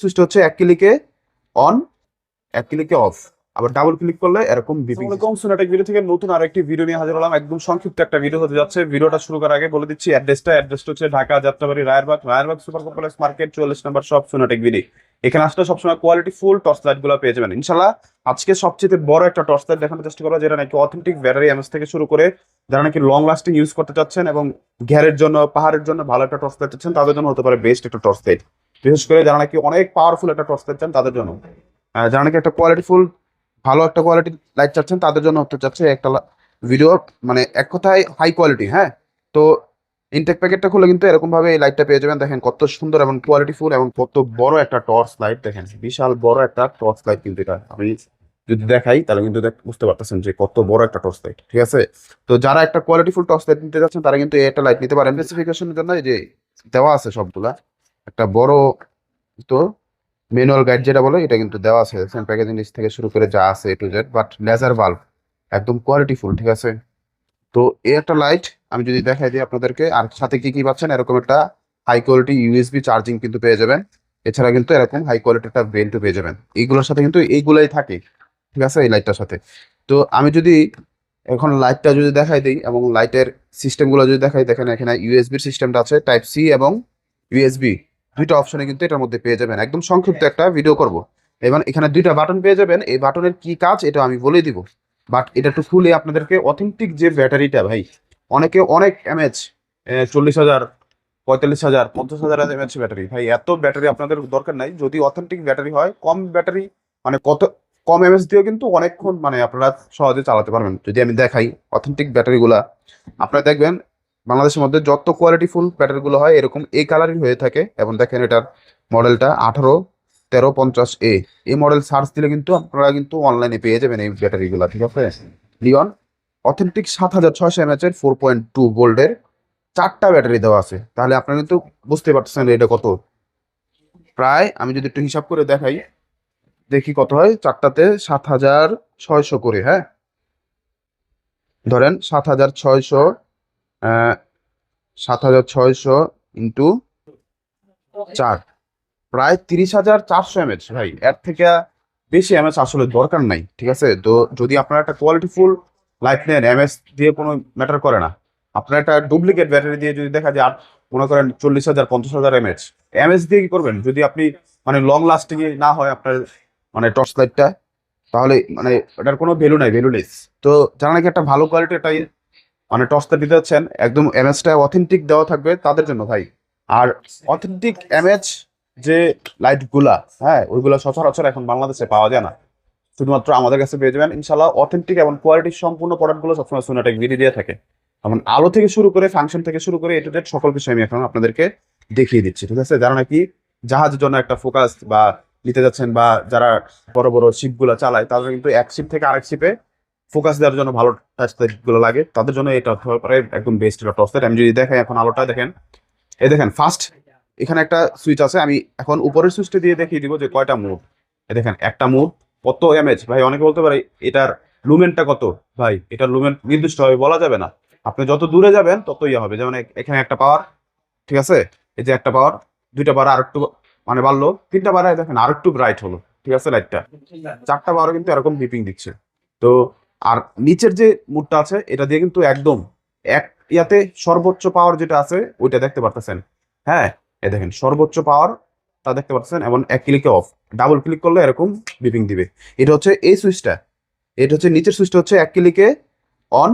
সুইচটা হচ্ছে এক ক্লিকে অন এক ক্লিকে অফ আবার ডাবল ক্লিক করলে এরকম বিপিং আসসালামাইকুম সোনাটেক ভিডিও থেকে নতুন আরেকটি ভিডিও নিয়ে হাজির হলাম। একদম সংক্ষিপ্ত একটা ভিডিও হতে যাচ্ছে। ভিডিওটা শুরু করার আগে বলে দিচ্ছি অ্যাড্রেসটা অ্যাড্রেসটা হচ্ছে Dhaka Jatrabari Rayerbag. Rayerbag super complex market চুয়াল্লিশ নম্বর সব সোনাটেক ভিডি এখানে আসলে সবসময় কোয়ালিটি ফুল টর্চ লাইটগুলো পেয়ে যাবেন। ইনশাল্লাহ আজকে সবচেয়ে বড় একটা টর্চ লাইট দেখানোর চেষ্টা করব যেটা নাকি অথেন্টিক ব্যাটারি এমএস থেকে শুরু করে যারা নাকি লং লাস্টিং ইউজ করতে চাচ্ছেন এবং ঘেরের জন্য পাহাড়ের জন্য ভালো একটা টর্চ লাইট চাচ্ছেন তাদের জন্য হতে পারে বেস্ট একটা টর্চ লাইট বিশেষ করে যারা নাকি অনেক পাওয়ারফুল একটা টর্চ চান তাদের জন্য। যারা নাকি একটা কোয়ালিটি ফুল ভালো একটা কোয়ালিটি লাইট চাচ্ছেন, তাদের জন্য হতে চাচ্ছে একটা ভিডিও মানে এক কথায় হাই কোয়ালিটি হ্যাঁ? তো ইনটেক প্যাকেটটা খুলে কিন্তু এরকম ভাবে এই লাইটটা পেয়ে যাবেন। দেখেন কত সুন্দর এবং কোয়ালিটি ফুল এবং কত বড় একটা টর্চ লাইট দেখেন বিশাল বড় একটা টর্চ লাইট কিন্তু এটা। আমি যদি দেখাই, তাহলে কিন্তু বুঝতে পারতেছেন যে কত বড় একটা টর্চ লাইট ঠিক আছে? তো যারা একটা কোয়ালিটি ফুল টর্চ লাইট নিতে যাচ্ছেন তারা কিন্তু এই একটা লাইট নিতে পারেন। স্পেসিফিকেশনের জন্য যে দেওয়া আছে সবগুলা। একটা বড় তো ম্যানুয়াল গাইড যেটা বলে, এটা কিন্তু দেওয়া আছে। সেম প্যাকেজিং লিস্ট থেকে শুরু করে যা আছে A to Z but laser bulb একদম কোয়ালিটি ফুল ঠিক আছে? তো এই একটা লাইট আমি যদি দেখাই দিই আপনাদেরকে, আর সাথে কি কি পাচ্ছেন? এরকম একটা হাই কোয়ালিটি ইউএসবি চার্জিং কিন্তু পেয়ে যাবেন। এছাড়া কিন্তু এরকম হাই কোয়ালিটি একটা বেল্টও পেয়ে যাবেন। এইগুলোর সাথে কিন্তু এইগুলাই থাকে, ঠিক আছে? এই লাইটটার সাথে। তো আমি যদি এখন লাইটটা যদি দেখাই দিই, এবং লাইটের সিস্টেমগুলো যদি দেখাই, দেখেন এখানে ইউএসবির সিস্টেমটা আছে টাইপ সি এবং ইউএসবি দুইটা অপশনে কিন্তু এটার মধ্যে পেয়ে যাবেন। একদম সংক্ষিপ্ত একটা ভিডিও করব। এবং এখানে দুইটা বাটন পেয়ে যাবেন। এই বাটনের কি কাজ এটা আমি বলে দিব। বাট এটা একটু খুলে আপনাদেরকে অথেন্টিক যে ব্যাটারিটা, ভাই, অনেকে অনেক এমএচ চল্লিশ হাজার, পঁয়তাল্লিশ হাজার, পঞ্চাশ হাজার এমএচ ব্যাটারি। ভাই, এত ব্যাটারি আপনাদের দরকার নাই। যদি অথেন্টিক ব্যাটারি হয়, কম ব্যাটারি মানে কত, কম এমএচ দিয়েও কিন্তু অনেকক্ষণ মানে আপনারা সহজে চালাতে পারবেন। যদি আমি দেখাই অথেন্টিক ব্যাটারিগুলা, আপনারা দেখবেন বাংলাদেশের মধ্যে যত কোয়ালিটিফুল ব্যাটারিগুলো হয়, এরকম এই কালারই হয়ে থাকে। এবং দেখেন এটার মডেলটা আঠারো, তেরো, পঞ্চাশ এ এই মডেল সার্চ দিলে কিন্তু আপনারা কিন্তু অনলাইনে পেয়ে যাবেন এই ব্যাটারিগুলো ঠিক আছে? লিওন অথেন্টিক সাত হাজার ছয়শো এমএচ এর ফোর পয়েন্ট টু ভোল্টের চারটা ব্যাটারি দেওয়া আছে। তাহলে আপনারা কিন্তু বুঝতে পারতেছেন এটা কত। প্রায়, আমি যদি একটু হিসাব করে দেখাই, দেখি কত হয়। চারটাতে সাত হাজার ছয়শো করে হ্যাঁ? ধরেন সাত হাজার ছয়শো সাত হাজার ছয়শো ইন্টু চার। প্রায় তিরিশ হাজার চারশো এমএচ ভাই। এর থেকে বেশি এমএচ আসলে দরকার নাই, ঠিক আছে? তো যদি আপনার একটা কোয়ালিটিফুল লাইট নেন এমএস দিয়ে কোনো ম্যাটার করে না। আপনার একটা ডুপ্লিকেট ব্যাটারি দিয়ে যদি দেখা যায় মনে করেন চল্লিশ হাজার, পঞ্চাশ হাজার এমএচ এমএস দিয়ে কি করবেন? যদি আপনি মানে লং লাস্টিং না হয় আপনার মানে টর্চ লাইটটা তাহলে মানে ওটার কোনো ভ্যালু নাই ভ্যালুলেস তো যারা নাকি একটা ভালো কোয়ালিটি একটা মানে টর্চটা দিতে যাচ্ছেন একদম এমএসটা অথেন্টিক দেওয়া থাকবে তাদের জন্য ভাই। আর অথেন্টিক এমএচ যে লাইটগুলা হ্যাঁ ওইগুলো সচরাচর এখন বাংলাদেশে পাওয়া যায় না। শুধুমাত্র আমাদের কাছে পেয়ে যাবেন ইনশাল্লাহ অথেন্টিক এবং কোয়ালিটি সম্পূর্ণ প্রোডাক্টগুলো সবসময় সোনাটেক ভিডি দিয়ে থাকে। যেমন আলো থেকে শুরু করে ফাংশন থেকে শুরু করে এটু সকল বিষয় আমি এখন আপনাদেরকে দেখিয়ে দিচ্ছি, ঠিক আছে? যারা নাকি জাহাজের জন্য একটা ফোকাস বা নিতে যাচ্ছেন বা যারা বড় বড় শিপগুলো চালায়, তারা কিন্তু এক শিপ থেকে আরেক শিপে ফোকাস দেওয়ার জন্য ভালো টাচগুলো লাগে। তাদের জন্য এটা হতে পারে একদম বেস্ট একটা টর্চ লাইট আমি যদি দেখাই এখন আলোটা, দেখেন। এই দেখেন ফার্স্ট এখানে একটা সুইচ আছে। আমি এখন উপরের সুইচটা দিয়ে দেখিয়ে দিব যে কয়টা মুভ এই দেখেন, একটা মুভ কত এমএচ ভাই, অনেকে বলতে পারে এটার লুমেনটা কত? ভাই, এটার লুমেন নির্দিষ্ট হবে বলা যাবে না। আপনি যত দূরে যাবেন তত ইয়ে হবে। যেমন এখানে একটা পাওয়ার ঠিক আছে? এই যে একটা পাওয়ার দুইটা পাওয়ার আরেকটু মানে বাড়লো। তিনটা পাওয়ার দেখেন, আরেকটু ব্রাইট হলো, ঠিক আছে লাইটটা চারটা পাওয়ার কিন্তু এরকম বিপিং দিচ্ছে। তো আর নিচের যে মুডটা আছে, এটা দিয়ে কিন্তু একদম এক ইয়াতে সর্বোচ্চ পাওয়ার যেটা আছে, ওইটা দেখতে পারতেছেন। হ্যাঁ এ দেখেন, সর্বোচ্চ পাওয়ার তা দেখতে পাচ্ছেন এবং এক ক্লিকে অফ ডাবল ক্লিক করলে এরকম বিপিং দিবে। এটা হচ্ছে এই সুইচটা এটা হচ্ছে নিচের সুইচটা হচ্ছে এক ক্লিকে অন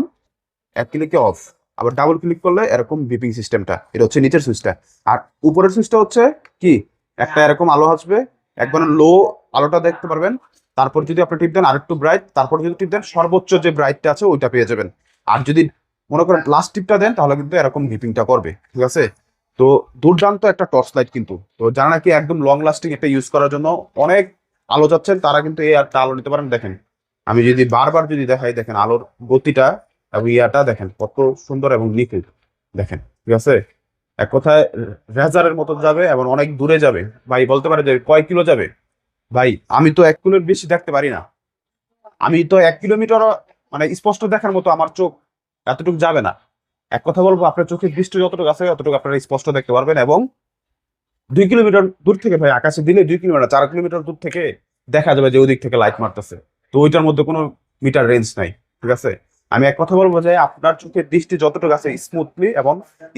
এক ক্লিকে অফ আবার ডাবল ক্লিক করলে এরকম বিপিং সিস্টেমটা এটা হচ্ছে নিচের সুইচটা আর উপরের সুইচটা হচ্ছে কি? একটা এরকম আলো আসবে। একবার লো আলোটা দেখতে পারবেন। তারপর যদি আপনি টিপ দেন আরেকটু ব্রাইট তারপর যদি টিপ দেন সর্বোচ্চ যে ব্রাইটটা আছে ওইটা পেয়ে যাবেন। আর যদি মনে করেন লাস্ট টিপটা দেন, তাহলে কিন্তু এরকম ভিপিংটা করবে, ঠিক আছে? তো দুর্দান্ত একটা টর্চ লাইট কিন্তু। তো যারা নাকি একদম লং লাস্টিং এটা ইউজ করার জন্য অনেক আলো যাচ্ছেন তারা কিন্তু এই একটা আলো নিতে পারেন। দেখেন, আমি যদি বারবার যদি দেখাই, দেখেন আলোর গতিটা এবং ইয়াটা দেখেন কত সুন্দর এবং নিখুঁত। দেখেন, ঠিক আছে? এক কথায় রেজারের মতো যাবে এবং অনেক দূরে যাবে। ভাই, বলতে পারে যে কয় কিলো যাবে? ভাই, আমি তো এক কিলোর বেশি দেখতে পারি না। আমি তো এক কিলোমিটার মানে স্পষ্ট দেখার মতো আমার চোখ এতটুকু যাবে না। এক কথা বলব, আপনার চোখের দৃষ্টি যতটুকু আছে, ততটুকু আপনারা স্পষ্ট দেখতে পারবেন এবং দুই কিলোমিটার দূর থেকে ভাই, আকাশে দিলে দুই কিলোমিটার চার কিলোমিটার দূর থেকে দেখা যাবে যে ওদিক থেকে লাইট মারতেছে। তো ওইটার মধ্যে কোনো মিটার রেঞ্জ নাই, ঠিক আছে? আমি এক কথা বলব যে আপনার চোখের দৃষ্টি যতটুকু আছে স্মুথলি এবং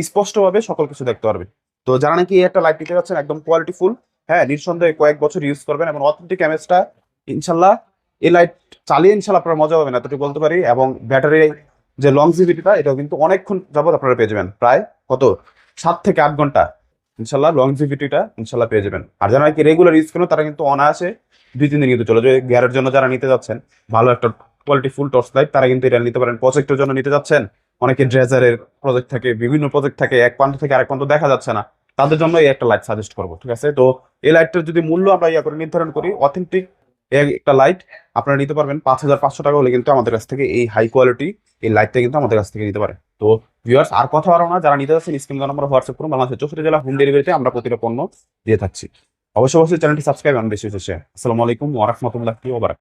স্পষ্টভাবে সকল কিছু দেখতে পারবে। তো যারা নাকি একটা লাইট নিতে যাচ্ছেন, একদম কোয়ালিটিফুল হ্যাঁ নিঃসন্দেহে কয়েক বছর ইউজ করবেন এবং অথেন্টিক এমএসটা ইনশাল্লাহ এই লাইট চালিয়ে ইনশাল্লাহ আপনারা মজা পাবেন, এতটুকু বলতে পারি। এবং ব্যাটারি যে লংজিভিটিটা এটাও কিন্তু অনেকক্ষণ যাবত আপনারা পেয়ে যাবেন। প্রায় কত? সাত থেকে আট ঘণ্টা ইনশাল্লাহ লংজিভিটিটা ইনশাল্লাহ পেয়ে যাবেন। আর যারা নাকি রেগুলার ইউজ করেন, তারা কিন্তু অনায়াসে দুই, তিন দিন কিন্তু চলে যাবে গিয়ারের জন্য যারা নিতে যাচ্ছেন, ভালো একটা কোয়ালিটি ফুল টর্চ লাইট তারা কিন্তু এটা নিতে পারেন। প্রজেক্টের জন্য নিতে যাচ্ছেন, অনেকে ড্রেজারের প্রজেক্ট থাকে, বিভিন্ন প্রজেক্ট থাকে, এক প্রান্ত থেকে আরেক প্রান্ত দেখা যাচ্ছে না। তাদের জন্য এই একটা লাইট সাজেস্ট করব, ঠিক আছে? তো এই লাইটটার যদি মূল্য আমরা ইয়া করে, নির্ধারণ করি অথেন্টিক একটা লাইট আপনারা নিতে পারবেন পাঁচ হাজার পাঁচশো টাকা হলে কিন্তু আমাদের কাছ থেকে এই হাই কোয়ালিটি এই লাইটটা কিন্তু আমাদের কাছ থেকে নিতে পারে। তো ভিউয়ার্স আর কথা বাড়ো না, যারা নিতে যাচ্ছেন, স্ক্রিন নম্বর হোয়াটসঅ্যাপ করুন, বাংলাদেশের চৌষট্টি জেলা হোম ডেলিভারিতে আমরা প্রতিটা পণ্য দিয়ে থাকছি। অবশ্যই অবশ্যই চ্যানেলটি সাবস্ক্রাইব আন বেশি হচ্ছে আসসালামু আলাইকুম, ওয়া রাহমাতুল্লাহি ওয়া বারাকাতুহু।